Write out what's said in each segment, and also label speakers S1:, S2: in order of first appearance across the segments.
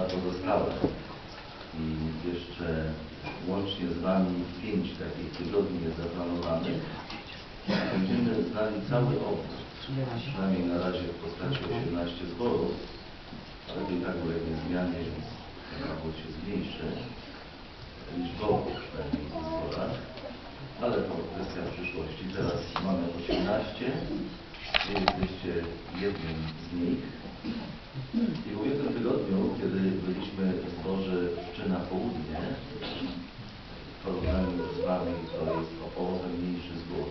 S1: na pozostałe. I jeszcze łącznie z Wami pięć takich tygodni jest zaplanowanych. Będziemy znali cały obóz, przynajmniej na razie w postaci 18 zborów, ale to i tak ulegnie zmianie, więc obóz się zmniejszy liczbowo przynajmniej w zborach, ale to kwestia przyszłości. Teraz mamy 18, Wy jesteście jednym z nich. I w ubiegłym tygodniu, kiedy byliśmy w zborze Pszczyna Południe, w porównaniu z Wami to jest o połowę mniejszy zbór.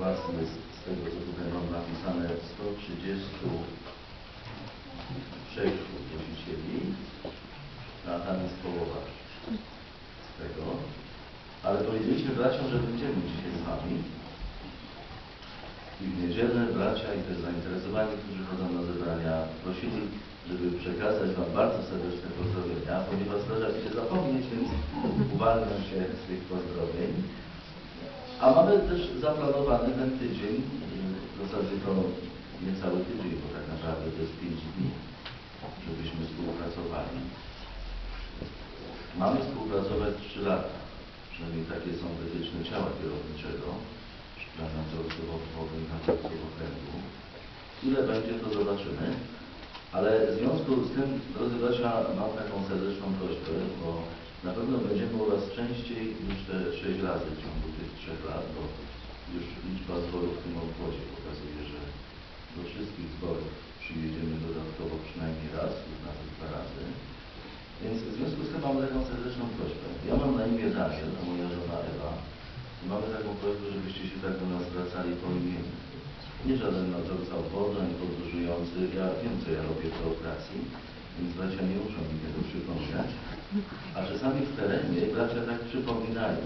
S1: Was jest z tego, co tutaj mam napisane, 136 głosicieli, a tam jest połowa z tego. Ale powiedzieliśmy braciom, że będziemy dzisiaj z Wami. I w niedzielę bracia i też zainteresowani, którzy chodzą na zebrania, prosili, żeby przekazać Wam bardzo serdeczne pozdrowienia, ponieważ zdarza się zapomnieć, więc uwalniam się z tych pozdrowień. A mamy też zaplanowany ten tydzień, w zasadzie to nie cały tydzień, bo tak naprawdę to jest pięć dni, żebyśmy współpracowali. Mamy współpracować trzy lata, przynajmniej takie są wytyczne ciała kierowniczego dla nadzorców obwodu i nadzorców okręgu. Ile będzie, to zobaczymy. Ale w związku z tym, drodzy bracia, mam taką serdeczną prośbę, bo na pewno będziemy u Was częściej niż te sześć razy w ciągu tych trzech lat, bo już liczba zborów w tym obwodzie pokazuje, że do wszystkich zborów przyjedziemy dodatkowo przynajmniej raz lub nawet dwa razy. Więc w związku z tym mam taką serdeczną prośbę. Ja mam na imię Daniel, a moja żona Ewa. I mamy taką prośbę, żebyście się tak do nas zwracali po imieniu. Nie żaden nadzorca obwodu, ani podróżujący. Ja wiem, co ja robię w operacji, więc bracia nie muszą mi tego przypominać. A czasami w terenie bracia tak przypominają.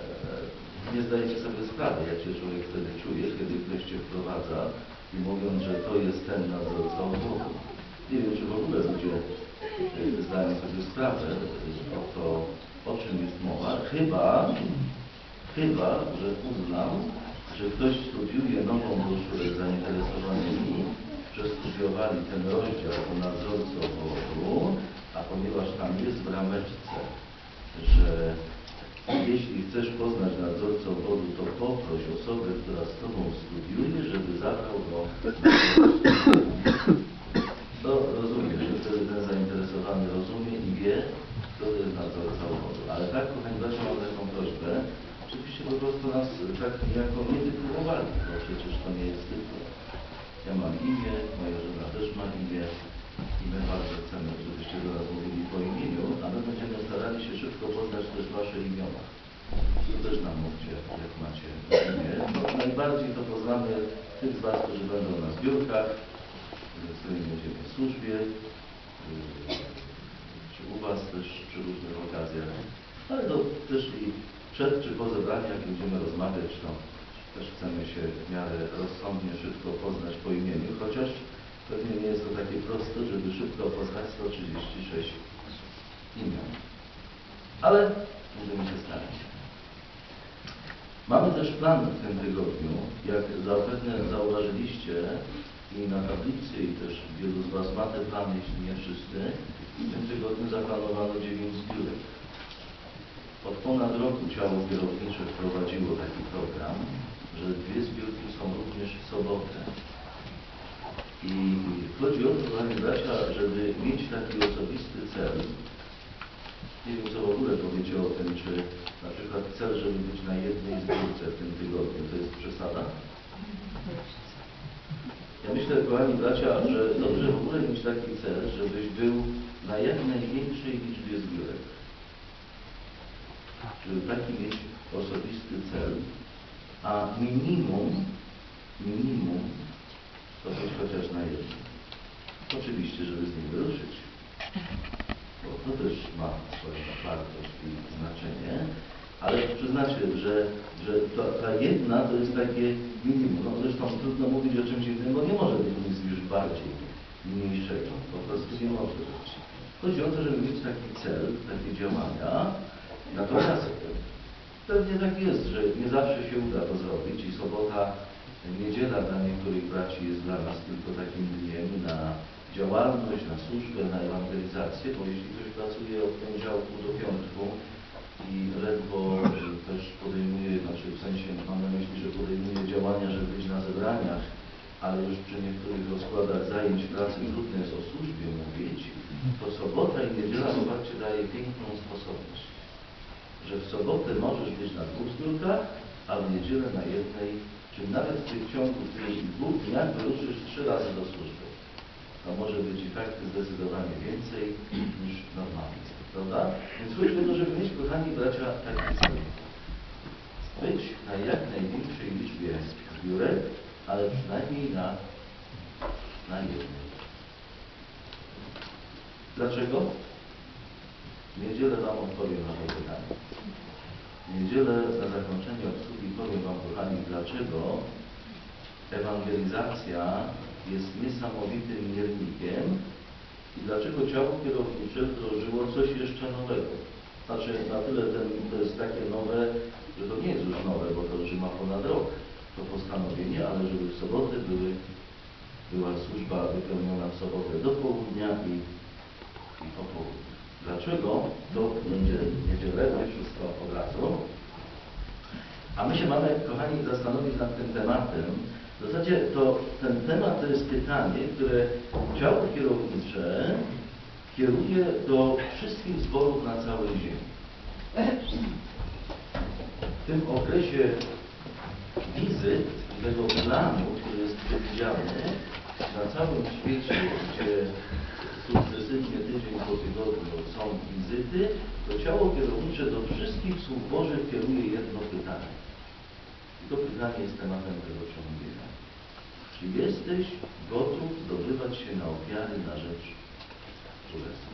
S1: Eee, Nie zdajecie sobie sprawy, jak się człowiek wtedy czuje, kiedy ktoś cię wprowadza i mówiąc, że to jest ten nadzorca obwodu. Nie wiem, czy w ogóle ludzie e, zdają sobie sprawę e, o to, o czym jest mowa, chyba, chyba, że uznam, że ktoś studiuje nową broszurę z zainteresowanymi, przestudiowali ten rozdział o nadzorcy obwodu, a ponieważ tam jest w rameczce, że jeśli chcesz poznać nadzorcę obwodu, to poproś osobę, która z Tobą studiuje, żeby zabrał go rozumiem, że wtedy ten zainteresowany rozumie i wie, kto to jest nadzorca obwodu. Ale tak, kochani bracia, mam taką prośbę, żebyście po prostu nas tak niejako nie tytułowali, bo przecież to nie jest tytuł. Ja mam imię, moja żona też ma imię i my bardzo chcemy, żebyście do nas mówili po imieniu, a my będziemy starali się szybko poznać też Wasze imiona. To też nam mówcie, jak macie imię. No, najbardziej to poznamy tych z Was, którzy będą na zbiórkach, z którymi będziemy w służbie, yy, czy u Was też przy różnych okazjach, ale to też i przed czy po zebraniach, będziemy rozmawiać, to też chcemy się w miarę rozsądnie, szybko poznać po imieniu, chociaż pewnie nie jest to takie proste, żeby szybko poznać 136 imion. Ale będziemy się starać. Mamy też plan w tym tygodniu, jak zapewne zauważyliście i na tablicy, i też wielu z Was ma te plany, jeśli nie wszyscy, w tym tygodniu zaplanowano 9 zbiórek. Od ponad roku ciało kierownicze wprowadziło taki program, że dwie zbiórki są również w sobotę. I chodzi o to, kochani bracia, żeby mieć taki osobisty cel. Nie wiem, co w ogóle powiecie o tym, czy na przykład cel, żeby być na jednej zbiórce w tym tygodniu, to jest przesada? Ja myślę, kochani bracia, że dobrze w ogóle mieć taki cel, żebyś był na jak największej liczbie zbiórek. Żeby taki mieć osobisty cel, a minimum, minimum to być chociaż na jednym. Oczywiście, żeby z nim wyruszyć, bo to też ma swoją wartość i znaczenie, ale przyznacie, że, że ta, ta jedna to jest takie minimum. No zresztą trudno mówić o czymś innym, bo nie może być nic już bardziej mniejszego. Po prostu nie może być. Chodzi o to, żeby mieć taki cel, takie działania. Natomiast pewnie tak jest, że nie zawsze się uda to zrobić i sobota, niedziela dla niektórych braci jest dla nas tylko takim dniem na działalność, na służbę, na ewangelizację, bo jeśli ktoś pracuje od poniedziałku do piątku i ledwo też podejmuje, znaczy w sensie mam na myśli, że podejmuje działania, żeby być na zebraniach, ale już przy niektórych rozkładach zajęć pracy trudno jest o służbie mówić, to sobota i niedziela, zobaczcie, daje piękną sposobność, że w sobotę możesz być na dwóch zbiórkach, a w niedzielę na jednej, czy nawet w tych ciągu tych dwóch dniach wyruszysz trzy razy do służby. To może być i tak zdecydowanie więcej niż normalnie, prawda? Więc chodzi żeby mieć, kochani bracia, taki cel. Być na jak największej liczbie zbiórek, ale przynajmniej na, na jednej. Dlaczego? W niedzielę Wam odpowiem na to pytanie. W niedzielę na zakończenie obsługi powiem Wam, kochani, dlaczego ewangelizacja jest niesamowitym miernikiem i dlaczego ciało kierownicze wdrożyło coś jeszcze nowego. Znaczy na tyle ten, to jest takie nowe, że to nie jest już nowe, bo to już ma ponad rok to postanowienie, ale żeby w soboty były, była służba wypełniona w sobotę do południa i, i po południu. Dlaczego? Będzie niedzielę, wszystko od razu. A my się mamy, kochani, zastanowić nad tym tematem. W zasadzie to ten temat to jest pytanie, które ciało kierownicze kieruje do wszystkich zborów na całej ziemi. W tym okresie wizyt tego planu, który jest przewidziany na całym świecie, gdzie sukcesywnie tydzień po tygodniu są wizyty, to ciało kierownicze do wszystkich słów Bożych kieruje jedno pytanie. I to pytanie jest tematem tego przemówienia. Czy jesteś gotów zdobywać się na ofiary na rzecz Królestwa?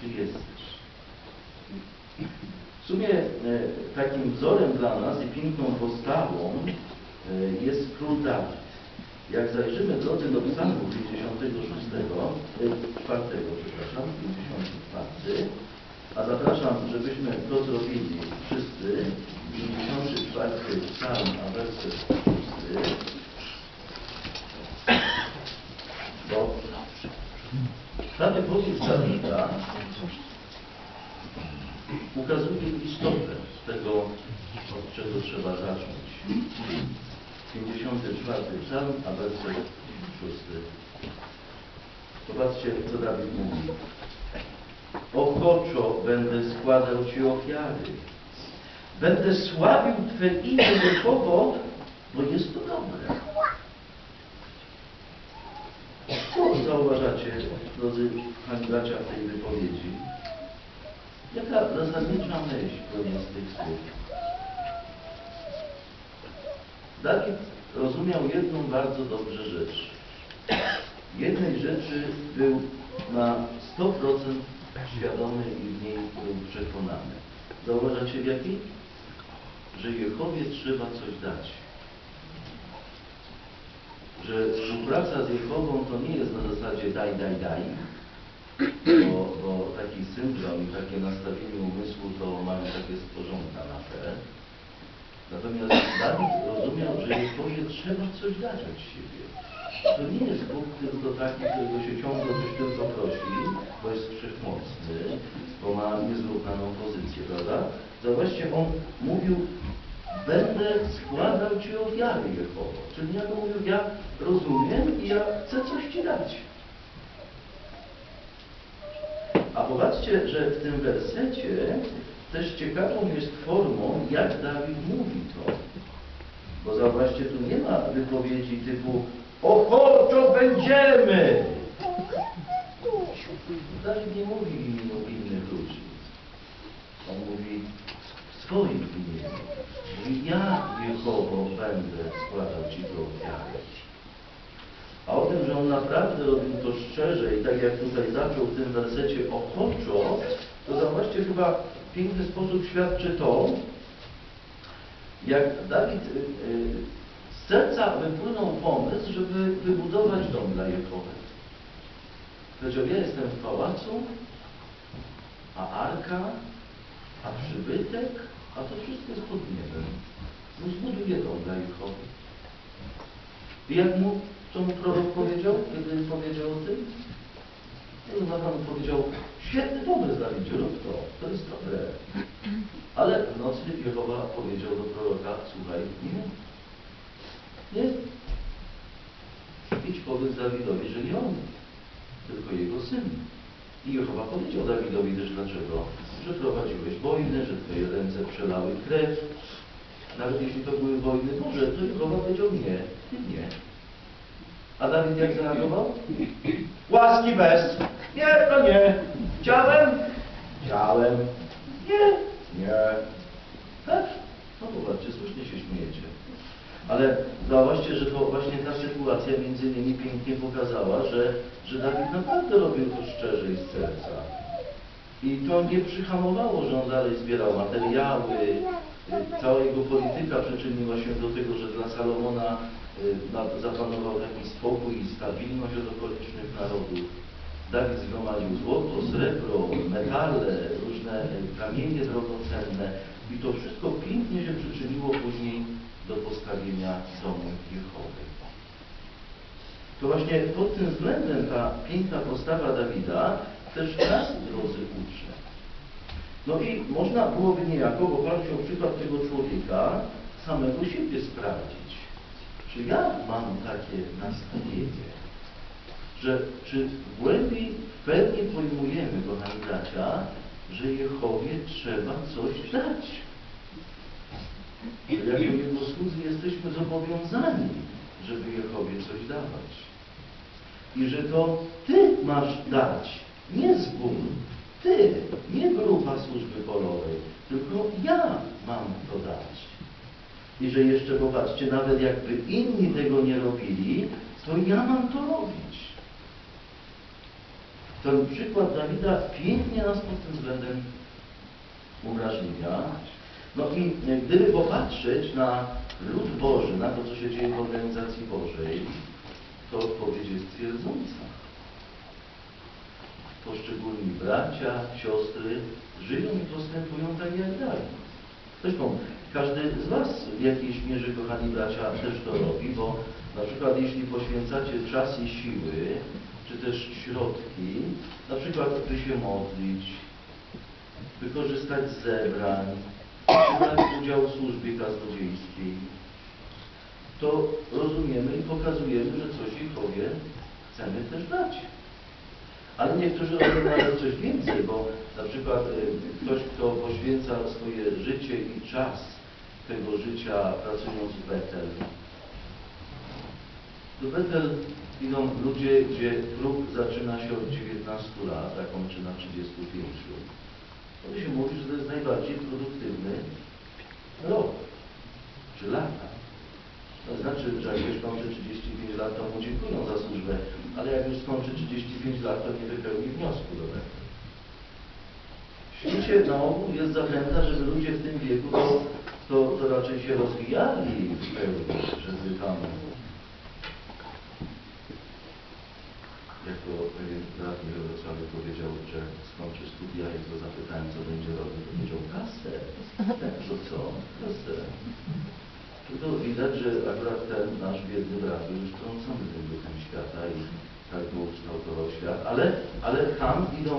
S1: Czy jesteś? W sumie e, takim wzorem dla nas i piękną postawą e, jest król Dawid. Jak zajrzymy drodzy do psalmu 56, e, 4, przepraszam, 54, a zapraszam, żebyśmy to zrobili wszyscy, 54 psalm, a werset 6, bo ta wypowiedź Dawida ukazuje istotę tego, od czego trzeba zacząć. 54 psalm, a werset 6. Zobaczcie, co Dawid mówi. Ochoczo będę składał Ci ofiary. Będę sławił Twe imię Jehowo, bo jest to dobre. Co zauważacie, drodzy Pani bracia, w tej wypowiedzi? Jaka zasadnicza myśl płynie z tych słów? Dawid rozumiał jedną bardzo dobrze rzecz. Jednej rzeczy był na 100% świadomy i w niej był przekonany. Zauważacie w jakiej? Że Jehowie trzeba coś dać. Że współpraca z Jehową to nie jest na zasadzie daj, daj, daj, bo, bo taki syndrom i takie nastawienie umysłu to mają takie stworzonka nasze. Natomiast Dawid rozumiał, że Jehowie trzeba coś dać od siebie. To nie jest Bóg tylko taki, którego się ciągle coś tylko prosi, bo jest wszechmocny, bo ma niezrównaną pozycję, prawda? Zobaczcie, on mówił, będę składał Ci ofiary Jehowo. Czyli ja mówił, ja rozumiem i ja chcę coś Ci dać. A popatrzcie, że w tym wersecie też ciekawą jest formą, jak Dawid mówi to. Bo zauważcie, tu nie ma wypowiedzi typu ochoczo będziemy. Dawid nie mówi w imieniu innych ludzi. On mówi w swoim imieniu. Mówi, ja Jehowo będę składał Ci te ofiary. A o tym, że on naprawdę robił to szczerze i tak jak tutaj zaczął w tym wersecie ochoczo, to zauważcie chyba w piękny sposób świadczy to, jak Dawid y, y, z serca wypłynął pomysł, żeby wybudować dom dla Jehowy. Powiedział, ja jestem w pałacu, a arka, a przybytek, a to wszystko jest pod niebem. No zbuduję dom dla Jehowy. I jak mu co mu prorok powiedział, kiedy powiedział o tym? No, Natan powiedział, świetny pomysł Dawidzie, rób to, to jest dobre. Ale w nocy Jehowa powiedział do proroka, słuchaj, nie, nie. Idź powiedz Dawidowi, że nie on, tylko jego syn. I Jehowa powiedział Dawidowi też dlaczego, że prowadziłeś wojnę, że twoje ręce przelały krew. Nawet jeśli to były wojny Boże, to Jehowa powiedział nie, ty nie. A Dawid jak zareagował? Łaski bez. Nie, to nie. Chciałem? Chciałem. Nie. Nie. Tak? No popatrzcie, słusznie się śmiejecie. Ale zauważcie, że to właśnie ta sytuacja między innymi pięknie pokazała, że, że Dawid naprawdę robił to szczerze i z serca. I to nie przyhamowało, że on dalej zbierał materiały. Y, Cała jego polityka przyczyniła się do tego, że dla Salomona y, zapanował taki spokój i stabilność od okolicznych narodów. Dawid zgromadził złoto, srebro, metale, różne y, kamienie drogocenne i to wszystko pięknie się przyczyniło później do postawienia domu Jehowy. To właśnie pod tym względem ta piękna postawa Dawida też nas, drodzy, uczy. No i można byłoby niejako w oparciu o przykład tego człowieka samego siebie sprawdzić. Czy ja mam takie nastawienie, że czy w głębi w pełni pojmujemy, kochani bracia, że Jehowie trzeba coś dać. Że jako Jego słudzy jesteśmy zobowiązani, żeby Jehowie coś dawać. I że to Ty masz dać, nie zbór. Ty, nie grupa służby polowej, tylko ja mam to dać. I że jeszcze popatrzcie, nawet jakby inni tego nie robili, to ja mam to robić. Ten przykład Dawida pięknie nas pod tym względem uwrażliwia. No i gdyby popatrzeć na lud Boży, na to, co się dzieje w organizacji Bożej, to odpowiedź jest twierdząca. Poszczególni bracia, siostry żyją i postępują tak jak dalej. Zresztą każdy z Was w jakiejś mierze, kochani bracia, też to robi, bo na przykład jeśli poświęcacie czas i siły, czy też środki, na przykład by się modlić, by korzystać z zebrań, czy brać udział w służbie kaznodziejskiej, to rozumiemy i pokazujemy, że coś Jehowie chcemy też dać. Ale niektórzy robią nawet coś więcej, bo na przykład y, ktoś, kto poświęca swoje życie i czas tego życia pracując w Betel. Do Betel idą ludzie, gdzie próg zaczyna się od 19 lat, a kończy na 35. To się mówi, że to jest najbardziej produktywny rok, czy lata. To znaczy, że jak ktoś kończy 35 lat, to mu dziękują za służbę, ale jak już skończy 35 lat, to nie wypełni wniosku do tego. W świecie na ogół jest zachęta, żeby ludzie w tym wieku to, to, to raczej się rozwijali w pełni, żeby tam jako pewien brat mi we Wrocławiu powiedział, że skończy studia i go zapytałem, co będzie robił, to powiedział kasę. Tak, to co? Kasę. Tylko widać, że akurat ten nasz biedny brat był już trącony tym duchem świata i tak mu ukształtował świat, ale, ale tam idą